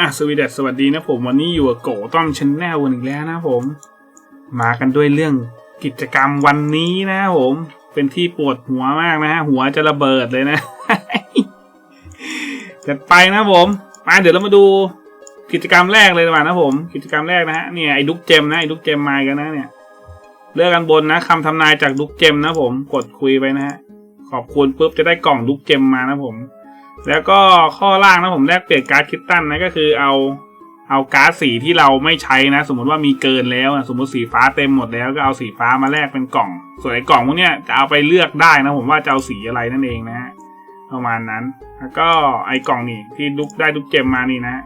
อะสวีเดตสวัสดีนะผมวันนี้อยู่กับโกต้อมชนแนลกันอีกแล้วนะผม มากันด้วยเรื่องกิจกรรมวันนี้นะผม เป็นที่ปวดหัวมากนะฮะหัวจะระเบิดเลยนะจัดไปนะผมมาเดี๋ยวเรามาดูกิจกรรมแรกเลยดีกว่านะผม กิจกรรมแรกนะฮะเนี่ยไอ้ดุ๊กเจมนะไอ้ดุ๊กเจมมากันนะเนี่ยเลือกกันบนนะคำทำนายจากดุ๊กเจมนะผมกดคุยไปนะฮะขอบคุณปุ๊บจะได้กล่องดุ๊กเจมมานะผม แล้วก็ข้อล่างนะผมแลกเปลี่ยนการ์ดคิตตันนะก็คือเอาเอาการ์ดสีที่เราไม่ใช้นะ สมมติว่ามีเกินแล้วนะสมมติสีฟ้าเต็มหมดแล้วก็เอาสีฟ้ามาแลกเป็นกล่อง ส่วนไอ้กล่องพวกเนี้ยจะเอาไปเลือกได้นะผมว่าจะเอาสีอะไรนั่นเองนะฮะประมาณนั้น แล้วก็ไอ้กล่องนี่ที่ดุกได้ดุกเจมมานี่นะ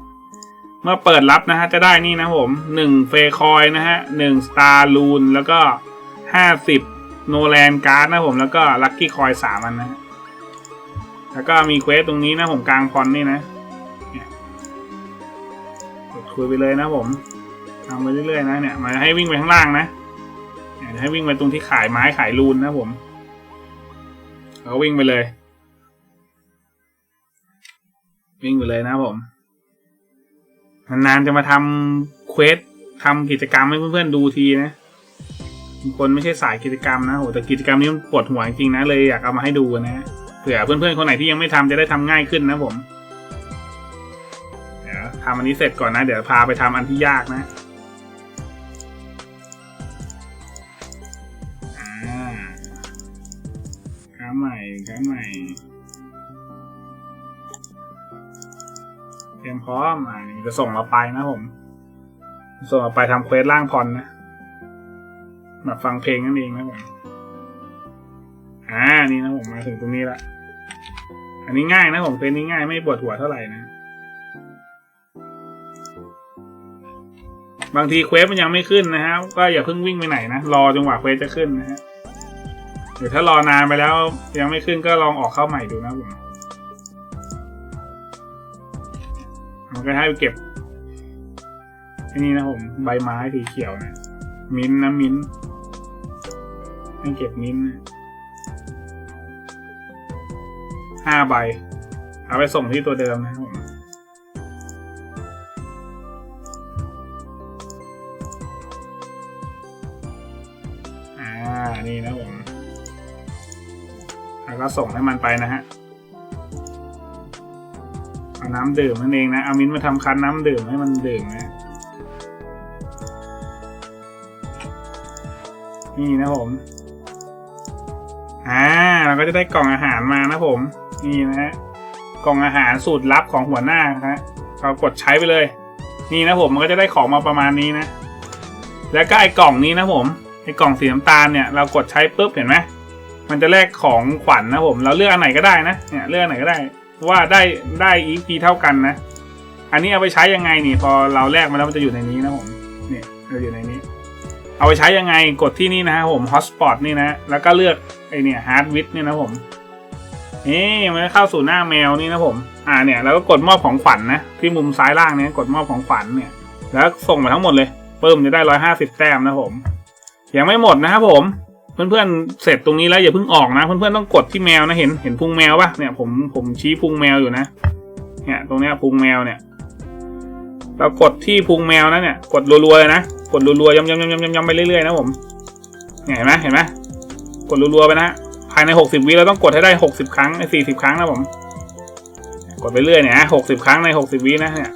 เมื่อเปิดรับนะฮะจะได้นี่นะผมหนึ่งเฟคอยนะฮะหนึ่งสตาร์ลูนแล้วก็ห้าสิบโนแลนการ์ดนะผมแล้วก็ลัคกี้คอยสามอันนะ แล้วก็มีเควสตรงนี้นะผมกลางพรนี่นะเนี่ยกดคุยไปเลยนะผมทำไปเรื่อยๆนะเนี่ยมาให้วิ่งไปข้างล่างนะให้วิ่งไปตรงที่ขายไม้ขายรูนนะผมแล้ววิ่งไปเลย วิ่งไปเลยนะผมนานๆจะมาทำเควสทำกิจกรรมให้เพื่อนๆดูทีนะคนไม่ใช่สายกิจกรรมนะโหแต่กิจกรรมนี้มันปวดหัวจริงนะเลยอยากเอามาให้ดูนะ เผื่อเพื่อนๆคนไหนที่ยังไม่ทำจะได้ทำง่ายขึ้นนะผมเดี๋ยวทำอันนี้เสร็จก่อนนะ เดี๋ยวพาไปทำอันที่ยากนะอ่าขาใหม่ขาใหม่เตรียมพร้อมอ่านี่จะส่งเราไปนะผมส่งเราไปทำเควสล่างพรนะแบบฟังเพลงนั่นเองนะผมอ่านี่นะผมมาถึงตรงนี้ละ อันนี้ง่ายนะผมเป็นนี้ง่ายไม่ปวดหัวเท่าไหร่นะ บางทีเควสมันยังไม่ขึ้นนะฮะก็อย่าเพิ่งวิ่งไปไหนนะ รอจนกว่าเควสจะขึ้นนะฮะเดี๋ยวถ้ารอนานไปแล้วยังไม่ขึ้นก็ลองออกเข้าใหม่ดูนะผมมันก็ให้ไปเก็บอันนี้นะผม ใบไม้สีเขียวนะ มิ้นนะมิ้นให้เก็บมิ้นนะ ห้าใบเอาไปส่งที่ตัวเดิมนะครับผมอ่า นี่นะผมแล้วก็ส่งให้มันไปนะฮะเอาน้ำดื่มนั่นเองนะ เอามิ้นมาทำคั้นน้ำดื่มให้มันดื่มนะนี่นะผม อ่า เราก็จะได้กล่องอาหารมานะผม นี่นะฮะกล่องอาหารสูตรลับของหัวหน้าฮะเรากดใช้ไปเลย นี่นะผมมันก็จะได้ของมาประมาณนี้นะ แล้วก็ไอ้กล่องนี้นะผมไอ้กล่องสีน้ำตาลเนี่ยเรากดใช้ปุ๊บเห็นไหมมันจะแลกของขวัญนะผม เราเลือกอันไหนก็ได้นะเนี่ยเลือกอันไหนก็ได้ว่าได้ได้ EP เท่ากันนะ อันนี้เอาไปใช้ยังไงนี่พอเราแลกมาแล้วมันจะอยู่ในนี้นะผมเนี่ยจะอยู่ในนี้ เอาไปใช้ยังไงกดที่นี่นะฮะผม hotspot นี่นะแล้วก็เลือกไอเนี่ย hard with เนี่ยนะผม นี่มันก็เข้าสู่หน้าแมวนี่นะผม อ่าเนี่ยแล้วก็กดมอบของขวัญนนะที่มุมซ้ายล่างเนี่ยกดมอบของขวัญเนี่ย แล้วส่งมาทั้งหมดเลยเพิ่มจะได้ร้อยห้าสิบแต้มนะผม ยังไม่หมดนะครับผมเพื่อนๆเสร็จตรงนี้แล้วอย่าเพิ่งออกนะเพื่อนๆต้องกดที่แมวนะเห็นเห็นพุงแมวปะเนี่ยผมผมชี้พุงแมวอยู่นะ เนี่ยตรงเนี้ยพุงแมวเนี่ย เรากดที่พุงแมวนะเนี่ย กดรัวๆเลยนะกดรัวๆย้ำๆๆๆๆไปเรื่อยๆนะผมเนี่ยเห็นไหมเห็นไหมกดรัวๆไปนะ ภายในหกสิบวิเราต้องกดให้ได้หกสิบครั้งในสี่สิบครั้งนะผม กดไปเรื่อยเนี่ยหกสิบครั้งในหกสิบวินะเนี่ย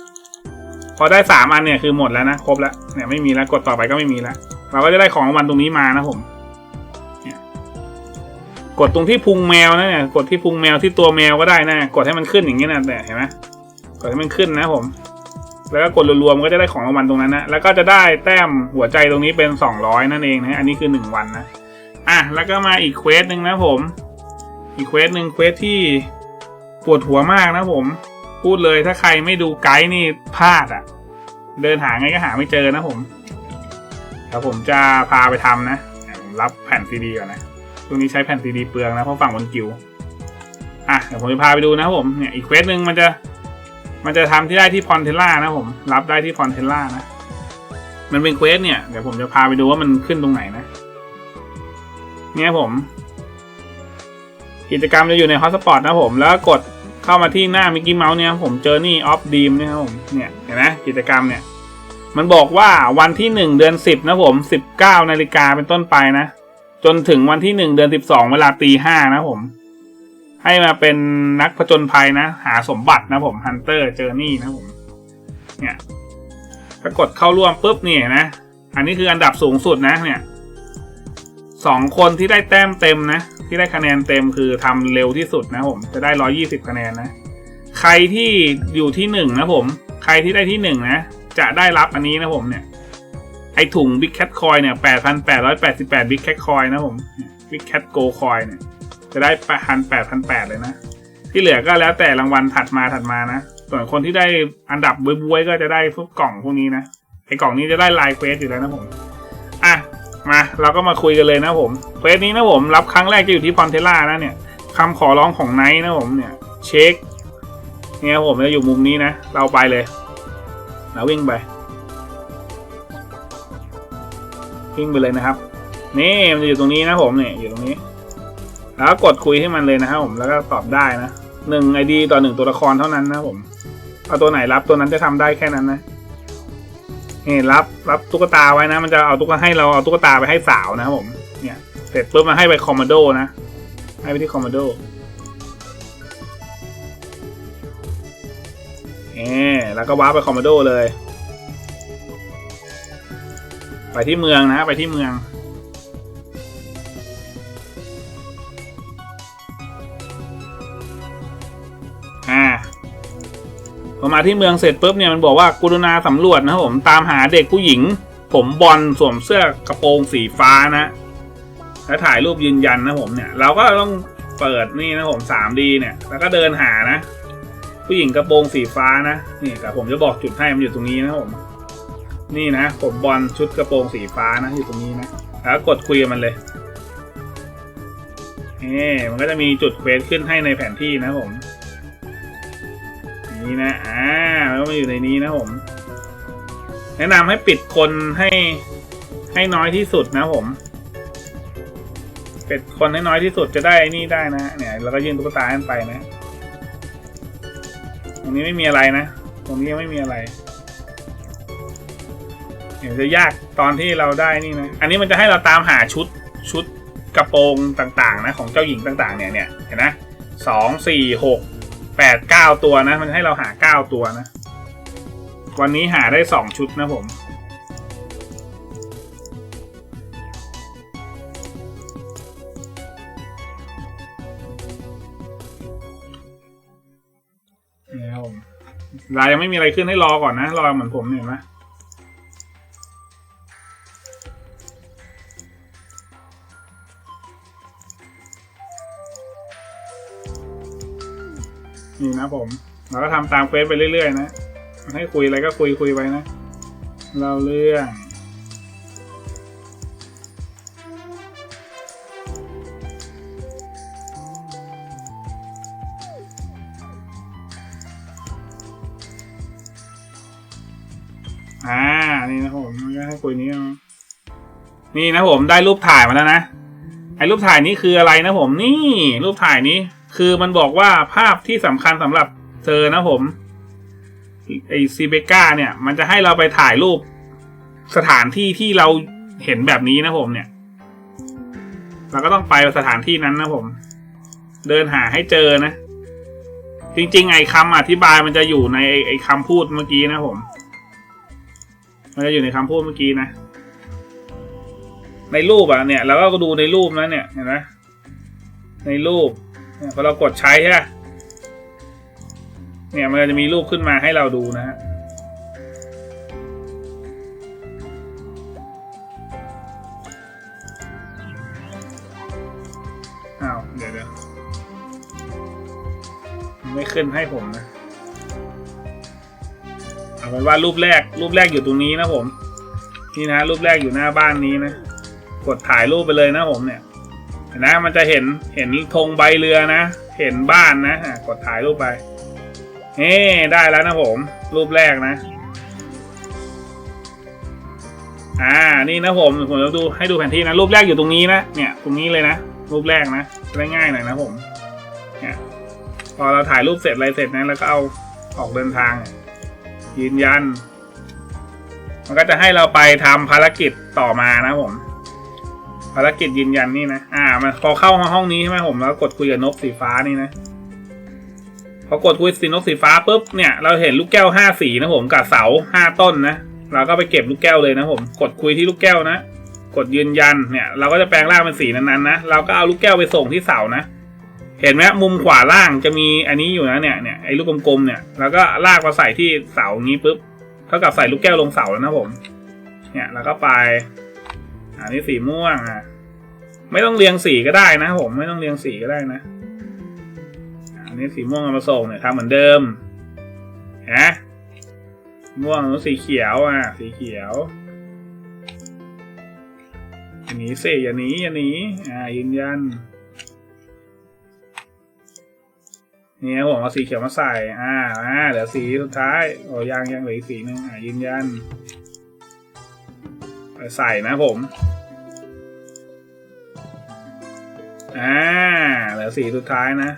พอได้สามอันเนี่ยคือหมดแล้วนะครบแล้วเนี่ยไม่มีแล้วกดต่อไปก็ไม่มีแล้ว เราก็จะได้ของรางวัลตรงนี้มานะผมกดตรงที่พุงแมวนะเนี่ยกดที่พุงแมวที่ตัวแมวก็ได้นะกดให้มันขึ้นอย่างเงี้ยนะแต่เห็นไหมกดให้มันขึ้นนะผม แล้วก็กดรวมๆก็จะได้ของรางวัลตรงนั้นนะแล้วก็จะได้แต้มหัวใจตรงนี้เป็นสองร้อยนั่นเองนะอันนี้คือหนึ่งวันนะ อะแล้วก็มาอีกเควสหนึ่งนะผม อีกเควสหนึ่งเควสที่ปวดหัวมากนะผม พูดเลยถ้าใครไม่ดูไกด์นี่พลาดอะ่ะ เดินหาไงก็หาไม่เจอนะผมเดี๋ยวผมจะพาไปทำนะผมรับแผ่นซีดีก่อนนะตรงนี้ใช้แผ่นซีดีเปลืองนะเพราะฝั่งบนกิวอะเดี๋ยวผมจะพาไปดูนะผมเนี่ยอีกเควสหนึ่งมันจะ มันจะทำที่ได้ที่พอนเทล่านะผม รับได้ที่พอนเทล่านะ มันเป็นเควสเนี่ยเดี๋ยวผมจะพาไปดูว่ามันขึ้นตรงไหนนะ เนี่ยผม กิจกรรมจะอยู่ในฮอตสปอตนะผม แล้วกดเข้ามาที่หน้ามิกกี้เมาส์เนี่ยผมเจอนี่ออฟดีมเนี่ยครับผมเนี่ยเห็นไหมกิจกรรมเนี่ย มันบอกว่าวันที่หนึ่งเดือนสิบนะผมสิบเก้านาฬิกาเป็นต้นไปนะ จนถึงวันที่หนึ่งเดือนสิบสองเวลาตีห้านะผม ให้มาเป็นนักผจญภัยนะ หาสมบัตินะผมฮันเตอร์เจอนี่นะผม เนี่ยถ้ากดเข้าร่วมปุ๊บนี่นะ อันนี้คืออันดับสูงสุดนะเนี่ย สองคนที่ได้แต้มเต็มนะ ที่ได้คะแนนเต็มคือทำเร็วที่สุดนะผมจะได้ร้อยี่สิบคะแนนนะ ใครที่อยู่ที่หนึ่งนะผม ใครที่ได้ที่หนึ่งนะ จะได้รับอันนี้นะผมเนี่ย ไอถุง Big Cat Coin เนี่ย8,888 Big Cat Coin นะผม Big Cat Go Coin เนี่ย จะได้แปดพันแปดพันแปดเลยนะ ที่เหลือก็แล้วแต่รางวัลถัดมาถัดมานะ ส่วนคนที่ได้อันดับบวยๆก็จะได้พวกกล่องพวกนี้นะไอกล่องนี้จะได้ลายเควสอยู่แล้วนะผม มาเราก็มาคุยกันเลยนะผมเควสนี้นะผมรับครั้งแรกจะอยู่ที่พอนเทล่านะเนี่ยคำขอร้องของไนท์นะผมเนี่ยเช็คเนี่ยผมจะอยู่มุมนี้นะเราไปเลยเราวิ่งไปวิ่งไปเลยนะครับ นี่มันจะอยู่ตรงนี้นะผมเนี่ยอยู่ตรงนี้ แล้วกดคุยให้มันเลยนะครับผมแล้วก็ตอบได้นะหนึ่งไอดีต่อหนึ่งตัวละครเท่านั้นนะผมเอาตัวไหนรับตัวนั้นจะทำได้แค่นั้นนะ นี่รับรับตุ๊กตาไว้นะ มันจะเอาตุ๊กให้เราเอาตุ๊กตาไปให้สาวนะครับผม เนี่ยเสร็จปุ๊บมาให้ไปคอมมานโดนะ ให้ไปที่คอมมานโดเอแล้วก็ว้าไปคอมมานโดเลย ไปที่เมืองนะ ไปที่เมือง อมาที่เมืองเสร็จปุ๊บเนี่ยมันบอกว่ากรุณาสำรวจนะครับผมตามหาเด็กผู้หญิง ผมบอลสวมเสื้อกระโปรงสีฟ้านะแล้วถ่ายรูปยืนยันนะผมเนี่ยเราก็ต้องเปิดนี่นะผม 3D เนี่ย แล้วก็เดินหานะ ผู้หญิงกระโปรงสีฟ้านะนี่แต่ผมจะบอกจุดให้มันอยู่ตรงนี้นะผม นี่นะ ผมบอลชุดกระโปรงสีฟ้านะอยู่ตรงนี้นะแล้วกดคุยกับมันเลยนี่มันก็จะมีจุดเควสขึ้นให้ในแผนที่นะผม นี่นะ อ่าแล้วมาอยู่ในนี้นะผม แนะนำให้ปิดคนให้ให้น้อยที่สุดนะผม ปิดคนให้น้อยที่สุดจะได้นี่ได้นะ เนี่ยเราก็ยื่นตุ๊กตาขึ้นไปนะ ตรงนี้ไม่มีอะไรนะ ตรงนี้ยังไม่มีอะไรเดี๋ยวจะยากตอนที่เราได้นี่นะ อันนี้มันจะให้เราตามหาชุดชุดกระโปรงต่างๆ นะ ของเจ้าหญิงต่างๆ เนี่ยเนี่ยเห็นนะสองสี่หก แปดเก้าตัวนะ มันให้เราหาเก้าตัวนะ วันนี้หาได้สองชุดนะผมนี่ครับผมลายยังไม่มีอะไรขึ้นให้รอก่อนนะ รอเหมือนผมเห็นไหม นี่นะผมเราก็ทำตามเฟซไปเรื่อยๆ นะมันให้คุยอะไรก็คุยคุยไปนะ เราเรื่องอ่า นี่นะผมก็ให้คุยนี้นะนี่นะผมได้รูปถ่ายมาแล้วนะ ไอ้รูปถ่ายนี้คืออะไรนะผม นี่ รูปถ่ายนี้ คือมันบอกว่าภาพที่สำคัญสำหรับเธอนะผมไอซีเบก้าเนี่ย มันจะให้เราไปถ่ายรูปสถานที่ที่เราเห็นแบบนี้นะผมเนี่ย เราก็ต้องไปสถานที่นั้นนะผม เดินหาให้เจอนะ จริงๆ ไอ้คำอธิบายมันจะอยู่ในไอ้ไอ้คำพูดเมื่อกี้นะผม มันจะอยู่ในคำพูดเมื่อกี้นะ ในรูปอะเนี่ยเราก็ดูในรูปนะเนี่ยเห็นไหมในรูป พอเรากดใช้ใช่ไหมเนี่ยมันจะมีรูปขึ้นมาให้เราดูนะฮะอ้าวเดี๋ยวเดี๋ยวไม่ขึ้นให้ผมนะเอาเป็นว่ารูปแรกรูปแรกอยู่ตรงนี้นะผม นี่นะรูปแรกอยู่หน้าบ้านนี้นะ กดถ่ายรูปไปเลยนะผมเนี่ย ห็นนะมันจะเห็นเห็นธงใบเรือนะ เห็นบ้านนะะกดถ่ายรูปไปเฮ้ได้แล้วนะผม รูปแรกนะ อ่านี่นะผมผมจะดูให้ดูแผนที่นะรูปแรกอยู่ตรงนี้นะเนี่ยตรงนี้เลยนะรูปแรกนะจะได้ง่ายหน่อยนะผมเนี่ยพอเราถ่ายรูปเสร็จอะไรเสร็จนะแล้วก็เอาออกเดินทาง ยืนยัน มันก็จะให้เราไปทำภารกิจต่อมานะผม ภารกิจยืนยันนี่นะ อ่า มันพอเข้าห้องนี้ใช่ไหมผมแล้วกดคุยกับนกสีฟ้านี่นะ พอกดคุยสีนกสีฟ้าปุ๊บเนี่ยเราเห็นลูกแก้วห้าสีนะผมกับเสาห้าต้นนะเราก็ไปเก็บลูกแก้วเลยนะผม กดคุยที่ลูกแก้วนะ กดยืนยันเนี่ย เราก็จะแปลงร่างเป็นสีนั้นๆนะ เราก็เอาลูกแก้วไปส่งที่เสานะ เห็นไหมมุมขวาล่างจะมีอันนี้อยู่นะเนี่ยเนี่ยไอ้ลูกกลมๆเนี่ยแล้วก็ลากมาใส่ที่เสางี้ปุ๊บเท่ากับใส่ลูกแก้วลงเสาแล้วนะผม เนี่ยแล้วก็ไป อันนี้สีม่วงอะ ไม่ต้องเรียงสีก็ได้นะผมไม่ต้องเรียงสีก็ได้นะอันนี้สีม่วงเอามาส่งเนี่ยทำเหมือนเดิมฮะม่วงแล้วสีเขียวอะ สีเขียวอย่าหนีสิอย่าหนีอย่าหนีอ่ายืนยันนี่ครับผมเอาสีเขียวมาใส่ อ่าอ่าเดี๋ยวสีสุดท้ายโอ้ยังยังเหลืออีกสีหนึงอ่ายืนยัน ใส่นะผมอ่าเหลือสีสุดท้ายนะ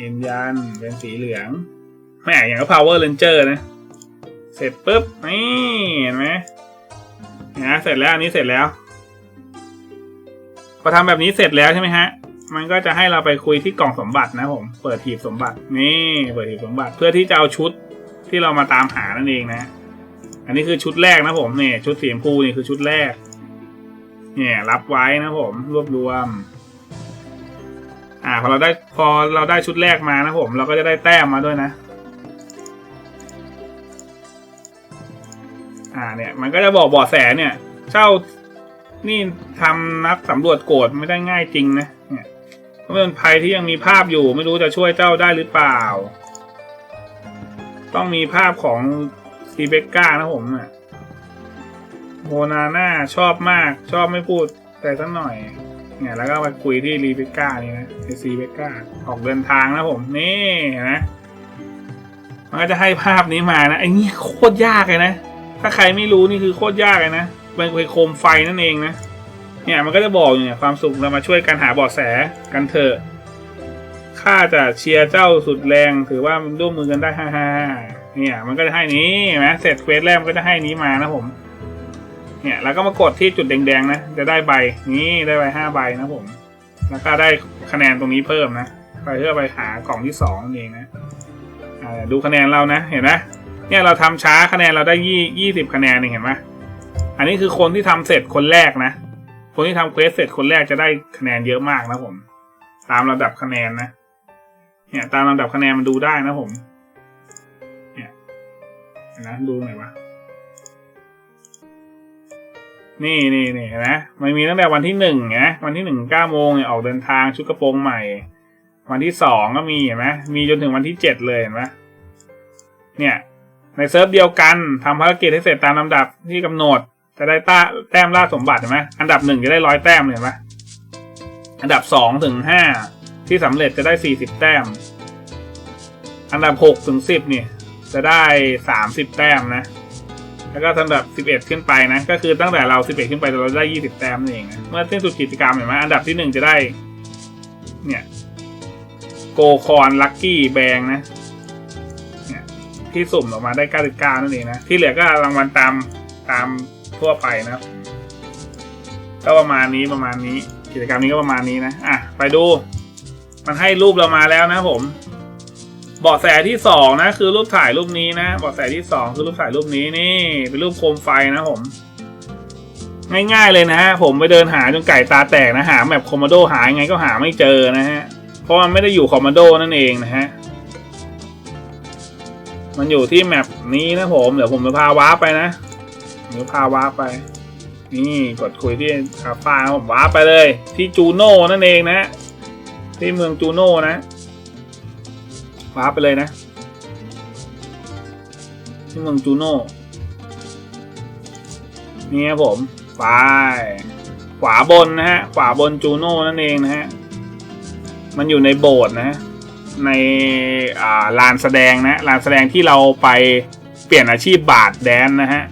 ยืนยันเป็นสีเหลืองแม่อย่างกับ power ranger นะ เสร็จปุ๊บ นี่เห็นไหมนะเสร็จแล้วอันนี้เสร็จแล้ว พอทำแบบนี้เสร็จแล้วใช่ไหมฮะ มันก็จะให้เราไปคุยที่กล่องสมบัตินะผม เปิดหีบสมบัติ นี่ เปิดหีบสมบัติ เพื่อที่จะเอาชุดที่เรามาตามหานั่นเองนะ อันนี้คือชุดแรกนะผมเนี่ยชุดสีชมพูนี่คือชุดแรก เนี่ยรับไว้นะผมรวบรวม อ่าพอเราได้พอเราได้ชุดแรกมานะผม เราก็จะได้แต้มมาด้วยนะ อ่าเนี่ย มันก็จะบอกเบาะแสเนี่ยเจ้านี่ทำนักสำรวจโกรธไม่ได้ง่ายจริงนะเนี่ยเพราะเป็นภัยที่ยังมีภาพอยู่ ไม่รู้จะช่วยเจ้าได้หรือเปล่า ต้องมีภาพของ ซีเบกก้านะผมอะโมนาน่าชอบมาก ชอบไม่พูดแต่สักหน่อย เนี่ยแล้วก็ไปคุยที่รีเบกก้านี่นะไอซีเบกก้าออกเดินทางนะผม นี่เห็นไหมมันก็จะให้ภาพนี้มานะไอ้นี่โคตรยากเลยนะ ถ้าใครไม่รู้นี่คือโคตรยากเลยนะเป็นเป็นโคมไฟนั่นเองนะ เนี่ยมันก็จะบอกอยู่เนี่ยความสุขเรามาช่วยกันหาเบาะแสกันเถอะข้าจะเชียร์เจ้าสุดแรงถือว่ามันร่วมมือกันได้ฮ่าฮ่า เนี่ยมันก็จะให้นี้เห็นไหมเสร็จเควสแรกมันก็จะให้นี้มานะผม เนี่ยแล้วก็มากดที่จุดแดงๆนะ จะได้ใบนี้ได้ใบห้าใบนะผม แล้วก็ได้คะแนนตรงนี้เพิ่มนะไปเพื่อไปหากล่องที่สองนั่นเองนะดูคะแนนเรานะเห็นไหมเนี่ยเราทำช้าคะแนนเราได้ยี่ยี่สิบคะแนนเองเห็นไหมอันนี้คือคนที่ทำเสร็จคนแรกนะ คนที่ทำเควสเสร็จคนแรกจะได้คะแนนเยอะมากนะผม ตามลำดับคะแนนนะ เนี่ยตามลำดับคะแนนมันดูได้นะผม นะดูหน่อยวะนี่นี่นี่นไหมมันมีตั้งแต่วันที่หนึ่งนะวันที่หนึ่งเก้าโมงเนี่ยออกเดินทางชุดกระโปรงใหม่ วันที่สองก็มีเห็นไหมมีจนถึงวันที่เจ็ดเลยเห็นไหมเนี่ยในเซิร์ฟเดียวกันทำภารกิจให้เสร็จตามลำดับที่กำหนด จะได้ต้าแต้มล่าสมบัติเห็นไหมอันดับหนึ่งจะได้ร้อยแต้มเลยเห็นไหมอันดับสองถึงห้าที่สำเร็จจะได้สี่สิบแต้ม อันดับหกถึงสิบเนี่ย จะได้สามสิบแต้มนะ แล้วก็อันดับสิบเอ็ดขึ้นไปนะ ก็คือตั้งแต่เราสิบเอ็ดขึ้นไปเราได้ยี่สิบแต้มนั่นเองนะเมื่อสิ้นสุดกิจกรรมเห็นไหมอันดับที่หนึ่งจะได้ เนี่ยโกคอนลัคกี้แบงนะเนี่ยที่สุ่มออกมาได้เก้าสิบเก้านั่นเองนะ ที่เหลือก็รางวัลตามตามทั่วไปนะก็ประมาณนี้ประมาณนี้ กิจกรรมนี้ก็ประมาณนี้นะ อะ ไปดู มันให้รูปเรามาแล้วนะผม บาะแสที่สองนะคือรูปถ่ายรูปนี้นะเบาะแสที่สองคือรูปถ่ายรูปนี้นี่เป็นรูปโคมไฟนะผม ง่ายๆเลยนะฮะผมไปเดินหาจนไก่ตาแตกนะหาแมปคอมมานโดหายังไงก็หาไม่เจอนะฮะเพราะมันไม่ได้อยู่คอมมานโดนั่นเองนะฮะมันอยู่ที่แมปนี้นะผมเดี๋ยวผมจะพาวาร์ปไปนะเดี๋ยวพาวาร์ปไป นี่กดคุยที่คาฟ้าผมวาร์ปไปเลย ที่จูโน่นั่นเองนะ ที่เมืองจูโน่นะ วาร์ปไปเลยนะที่เมืองจูโน่นี่ครับผมไปขวาบนนะฮะ ขวาบนจูโน่นั่นเองนะฮะ มันอยู่ในโบสถ์นะฮะในอ่าลานแสดงนะลานแสดงที่เราไปเปลี่ยนอาชีพบาทแดนนะฮะ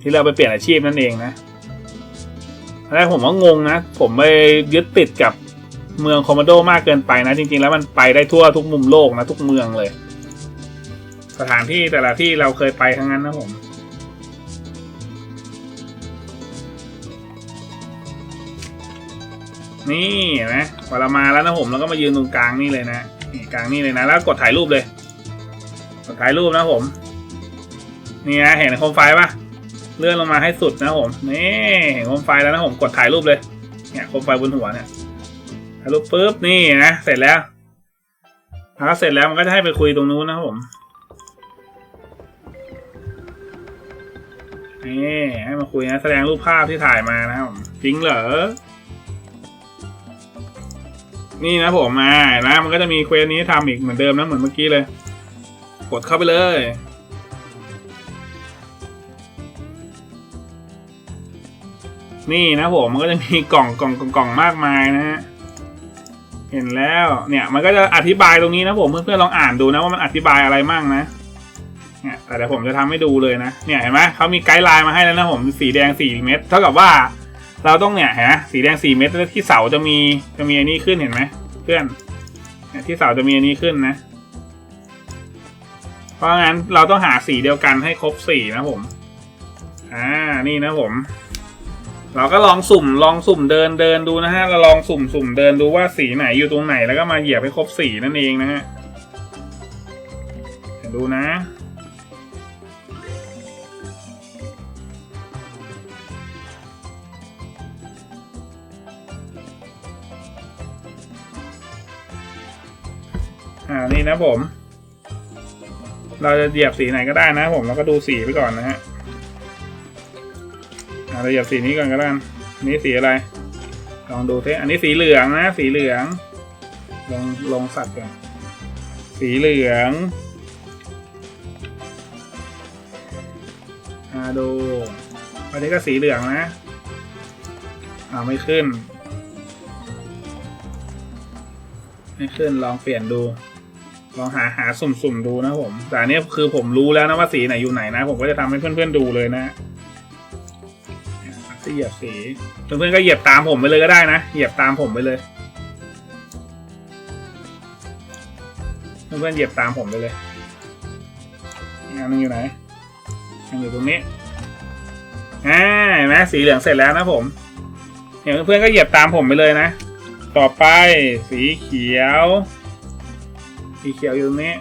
ที่เราไปเปลี่ยนอาชีพนั่นเองนะแรกผมก็งงนะ ผมไปยึดติดกับ เมืองคอมมานโดมากเกินไปนะจริง ๆ แล้วมันไปได้ทั่วทุกมุมโลกนะทุกเมืองเลย สถานที่แต่ละที่เราเคยไปทั้งนั้นนะผมนี่นะพอเรามาแล้วนะผมเราก็มายืนตรงกลางนี่เลยนะนี่กลางนี่เลยนะ แล้วกดถ่ายรูปเลย กดถ่ายรูปนะผม นี่นะเห็นโคมไฟปะเลื่อนลงมาให้สุดนะผมนี่เห็นโคมไฟแล้วนะผมกดถ่ายรูปเลยเนี่ยโคมไฟบนหัวเนี่ย ถ่ายรูปปุ๊บนี่นะเสร็จแล้วพอเสร็จแล้วมันก็จะให้ไปคุยตรงนู้นนะครับผมนี่ให้มาคุยนะแสดงรูปภาพที่ถ่ายมานะครับผมจริงเหรอนี่นะผมมานไหมมันก็จะมีเควสนี้ทำอีกเหมือนเดิมนะเหมือนเมื่อกี้เลย กดเข้าไปเลยนี่นะผมมันก็จะมีกล่องกล่องกล่องกล่องมากมายนะฮะ เห็นแล้วเนี่ยมันก็จะอธิบายตรงนี้นะผมเพื่อนๆลองอ่านดูนะว่ามันอธิบายอะไรมั่งนะเนี่ยแต่เดี๋ยวผมจะทำให้ดูเลยนะเนี่ยเห็นไหมเขามีไกด์ไลน์มาให้แล้วนะผมสีแดงสี่เม็ดเท่ากับว่า เราต้องเนี่ยเห็นไหมสีแดงสี่เม็ดแล้วที่เสาจะมีจะมีอันนี้ขึ้นเห็นไหมเพื่อนเนี่ยที่เสาจะมีอันนี้ขึ้นนะ เพราะงั้นเราต้องหาสีเดียวกันให้ครบสี่นะผมอ่านี่นะผม เราก็ลองสุ่มลองสุ่มเดินเดินดูนะฮะเราลองสุ่มสุ่มเดินดูว่าสีไหนอยู่ตรงไหนแล้วก็มาเหยียบให้ครบสีนั่นเองนะฮะดูนะอ่านี่นะผม เราจะเหยียบสีไหนก็ได้นะผมแล้วก็ดูสีไปก่อนนะฮะ เราหยียบสีนี้ก่อนก็แล้วกันนี้สีอะไร ลองดูซิอันนี้สีเหลืองนะ สีเหลือง ลงลงสัตว์ก่อนสีเหลืองอ่าดูอันนี้ก็สีเหลืองนะอ่าไม่ขึ้น ไม่ขึ้นลองเปลี่ยนดู ลองหาหาสุ่มๆดูนะผม แต่อันนี้คือผมรู้แล้วนะว่าสีไหนอยู่ไหนนะ ผมก็จะทำให้เพื่อนๆดูเลยนะ จะเหยียบสีเพื่อนๆก็เหยียบตามผมไปเลยก็ได้นะ เหยียบตามผมไปเลย เพื่อนๆเหยียบตามผมไปเลยอันนึงอยู่ไหนอันอยู่ตรงนี้อ่าเห็นไหมสีเหลืองเสร็จแล้วนะผมเห็นเพื่อนๆก็เหยียบตามผมไปเลยนะ ต่อไปสีเขียว สีเขียวอยู่ตรงนี้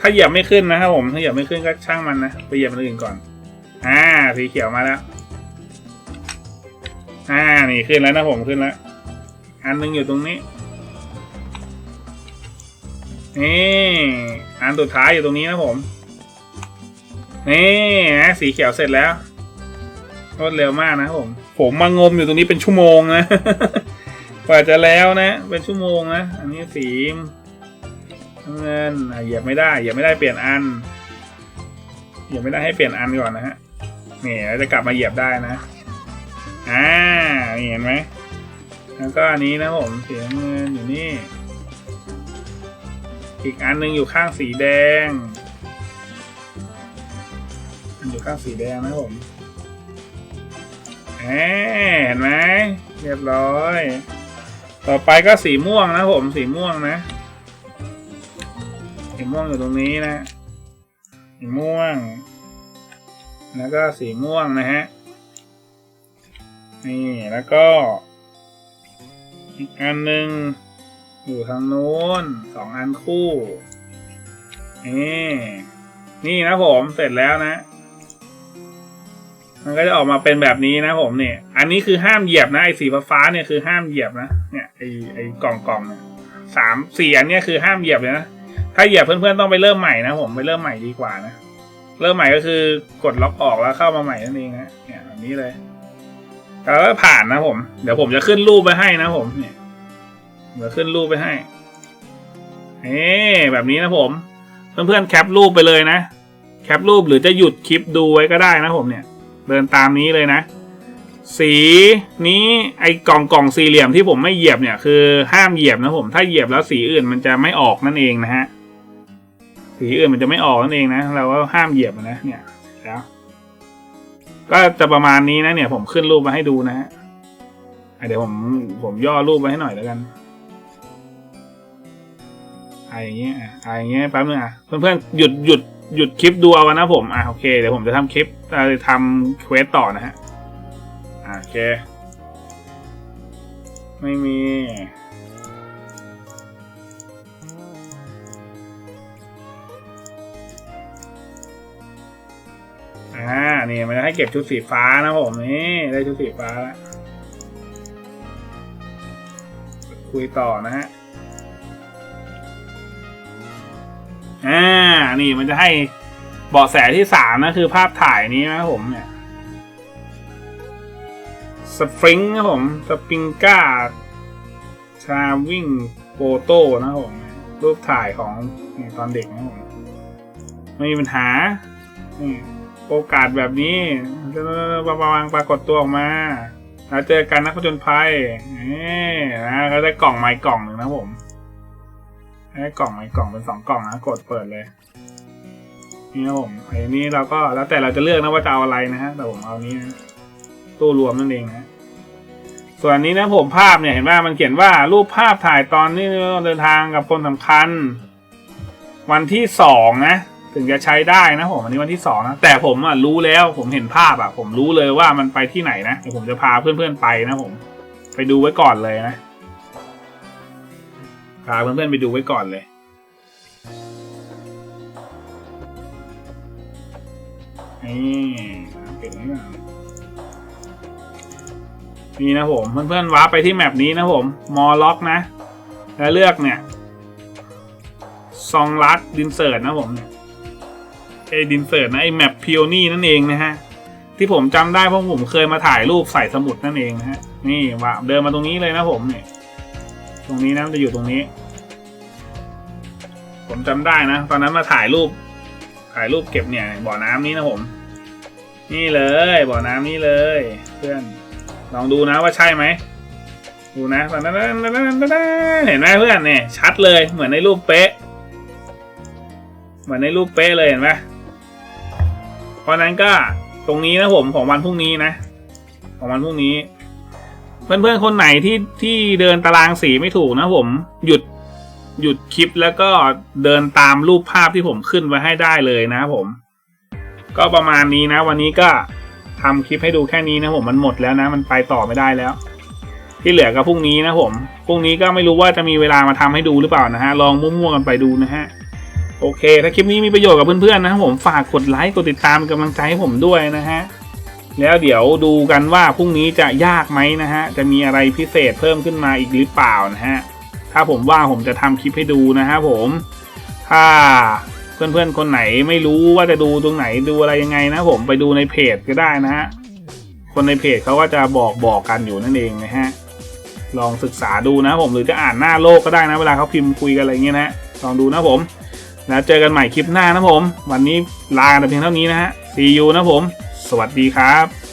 ถ้าเหยียบไม่ขึ้นนะครับผม ถ้าเหยียบไม่ขึ้นก็ช่างมันนะ ไปเหยียบมันอื่นก่อน อ่าสีเขียวมาแล้ว อ่านี่ขึ้นแล้วนะผมขึ้นแล้ว อันหนึงอยู่ตรงนี้นี่อันสุดท้ายอยู่ตรงนี้นะผมนี่นะสีเขียวเสร็จแล้วรวดเร็วมากนะผม ผมมางมอยู่ตรงนี้เป็นชั่วโมงนะกว่าจะแล้วนะ เป็นชั่วโมงนะ อันนี้สีน้ำเงินอะเหยียบไม่ได้เหยียบไม่ได้เปลี่ยนอันเหยียบไม่ได้ให้เปลี่ยนอันก่อนนะฮะ นี่แล้วจะกลับมาเหยียบได้นะ อ่านี่เห็นไหม แล้วก็อันนี้นะผมสีน้ำเงินอยู่นี่ อีกอันหนึงอยู่ข้างสีแดง มันอยู่ข้างสีแดงนะผมแหมเห็นไหมเรียบร้อย ต่อไปก็สีม่วงนะผม สีม่วงนะ สีม่วงอยู่ตรงนี้นะ สีม่วง แล้วก็สีม่วงนะฮะ นี่แล้วก็ อีกอันหนึ่งอยู่ทางโน้นสองอันคู่นี่นี่นะผมเสร็จแล้วนะ มันก็จะออกมาเป็นแบบนี้นะผมเนี่ย อันนี้คือห้ามเหยียบนะไอ้สีฟ้าเนี่ยคือห้ามเหยียบนะเนี่ยไอ้ไอ้กล่องกล่องๆเนี่ยสามสี่อันเนี้ยคือห้ามเหยียบเลยนะถ้าเหยียบเพื่อนๆต้องไปเริ่มใหม่นะผมไปเริ่มใหม่ดีกว่านะ เริ่มใหม่ก็คือกดล็อกออกแล้วเข้ามาใหม่นั่นเองนะเนี่ยแบบนี้เลยแล้วก็ผ่านนะผม เดี๋ยวผมจะขึ้นรูปไปให้นะผมเนี่ยเดี๋ยวขึ้นรูปไปให้เอ๊แบบนี้นะผม เพื่อนๆแคปรูปไปเลยนะ แคปรูปหรือจะหยุดคลิปดูไว้ก็ได้นะผมเนี่ย เดินตามนี้เลยนะ สีนี้ไอ้กล่องกล่องสี่เหลี่ยมที่ผมไม่เหยียบเนี่ยคือห้ามเหยียบนะผม ถ้าเหยียบแล้วสีอื่นมันจะไม่ออกนั่นเองนะฮะ สีอื่นมันจะไม่ออกนั่นเองนะ เราก็ห้ามเหยียบนะเนี่ยแล้วก็จะประมาณนี้นะเนี่ย ผมขึ้นรูปมาให้ดูนะฮะเดี๋ยวผมผมย่อรูปไว้ให้หน่อยแล้วกันอะอย่างเงี้ยอะอะอย่างเงี้ยแป๊บนึงอะเพื่อนๆหยุดหยุดหยุดคลิปดูเอานะผมอะโอเคเดี๋ยวผมจะทำคลิปเอ่อทำเควสต่อนะฮะโอเค ไม่มี อ่านี่มันจะให้เก็บชุดสีฟ้านะผมนี่ได้ชุดสีฟ้าแล้วคุยต่อนะฮะอ่านี่มันจะให้เบาะแสที่สามนะคือภาพถ่ายนี้นะผมเนี่ยสปริงนะผมสปริงก้าชาวิ่งโฟโต้นะผมรูปถ่ายของตอนเด็กนะผมไม่มีปัญหานี่ โอกาสแบบนี้บางบางปรากฏตัวออกมา แล้วเจอกันนักผจญภัยนี่นะก็ได้กล่องไม้กล่องหนึ่งนะผมได้กล่องไม้กล่องเป็นสองกล่องนะกดเปิดเลยนี่นะผมไอ้นี้เราก็แล้วแต่เราจะเลือกนะว่าจะเอาอะไรนะฮะแต่ผมเอานี้นะตู้รวมนั่นเองนะส่วนนนี้นะผมภาพเนี่ยเห็นว่ามันเขียนว่ารูปภาพถ่ายตอนนี้เดินทางกับคนสำคัญ วันที่สองนะ ถึงจะใช้ได้นะผมอันนี้วันที่สองนะแต่ผมอะรู้แล้วผมเห็นภาพอะ ผมรู้เลยว่ามันไปที่ไหนนะเดี๋ยวผมจะพาเพื่อนๆไปนะผม ไปดูไว้ก่อนเลยนะพาเพื่อนๆไปดูไว้ก่อนเลยนี่เก็บไว้ก่อนนี่นะผมเพื่อนๆวาร์ไปที่แมปนี้นะผมมอล็อกนะ แล้วเลือกเนี่ยซองลัดดินเสิร์ตนะผมเนี่ย ไอ้ดินเสิร์ตนะไอ้แมปพิโอนี่นั่นเองนะฮะ ที่ผมจำได้เพราะผมเคยมาถ่ายรูปใส่สมุดนั่นเองนะฮะ นี่ว่าเดินมาตรงนี้เลยนะผมเนี่ยตรงนี้นะจะอยู่ตรงนี้ ผมจำได้นะ ตอนนั้นมาถ่ายรูป ถ่ายรูปเก็บเนี่ยบ่อน้ำนี้นะผม นี่เลยบ่อน้ำนี้เลย เพื่อนลองดูนะว่าใช่ไหมดูนะตอนนั้นเห็นไหมเพื่อนเนี่ยชัดเลยเหมือนในรูปเป๊ะ เหมือนในรูปเป๊ะเลยเห็นไหม เพราะนั้นก็ตรงนี้นะผมของวันพรุ่งนี้นะ ของวันพรุ่งนี้ เพื่อนๆคนไหนที่ที่เดินตารางสีไม่ถูกนะผมหยุดหยุดคลิปแล้วก็เดินตามรูปภาพที่ผมขึ้นไว้ให้ได้เลยนะผม ก็ประมาณนี้นะ วันนี้ก็ทำคลิปให้ดูแค่นี้นะผมมันหมดแล้วนะ มันไปต่อไม่ได้แล้ว ที่เหลือก็พรุ่งนี้นะผมพรุ่งนี้ก็ไม่รู้ว่าจะมีเวลามาทำให้ดูหรือเปล่านะฮะลองมั่วๆกันไปดูนะฮะ โอเค ถ้าคลิปนี้มีประโยชน์กับเพื่อนๆนะครับผมฝากกดไลค์กดติดตามเป็นกำลังใจให้ผมด้วยนะฮะแล้วเดี๋ยวดูกันว่าพรุ่งนี้จะยากไหมนะฮะจะมีอะไรพิเศษเพิ่มขึ้นมาอีกหรือเปล่านะฮะถ้าผมว่าผมจะทำคลิปให้ดูนะฮะผมถ้าเพื่อนๆคนไหนไม่รู้ว่าจะดูตรงไหนดูอะไรยังไงนะผมไปดูในเพจก็ได้นะฮะคนในเพจเขาก็จะบอกบอกกันอยู่นั่นเองนะฮะลองศึกษาดูนะผมหรือจะอ่านหน้าโลกก็ได้นะ เวลาเขาพิมพ์คุยกันอะไรเงี้ยนะฮะลองดูนะผม แล้วเจอกันใหม่คลิปหน้านะผม วันนี้ลากันแต่เพียงเท่านี้นะฮะ see you นะผม สวัสดีครับ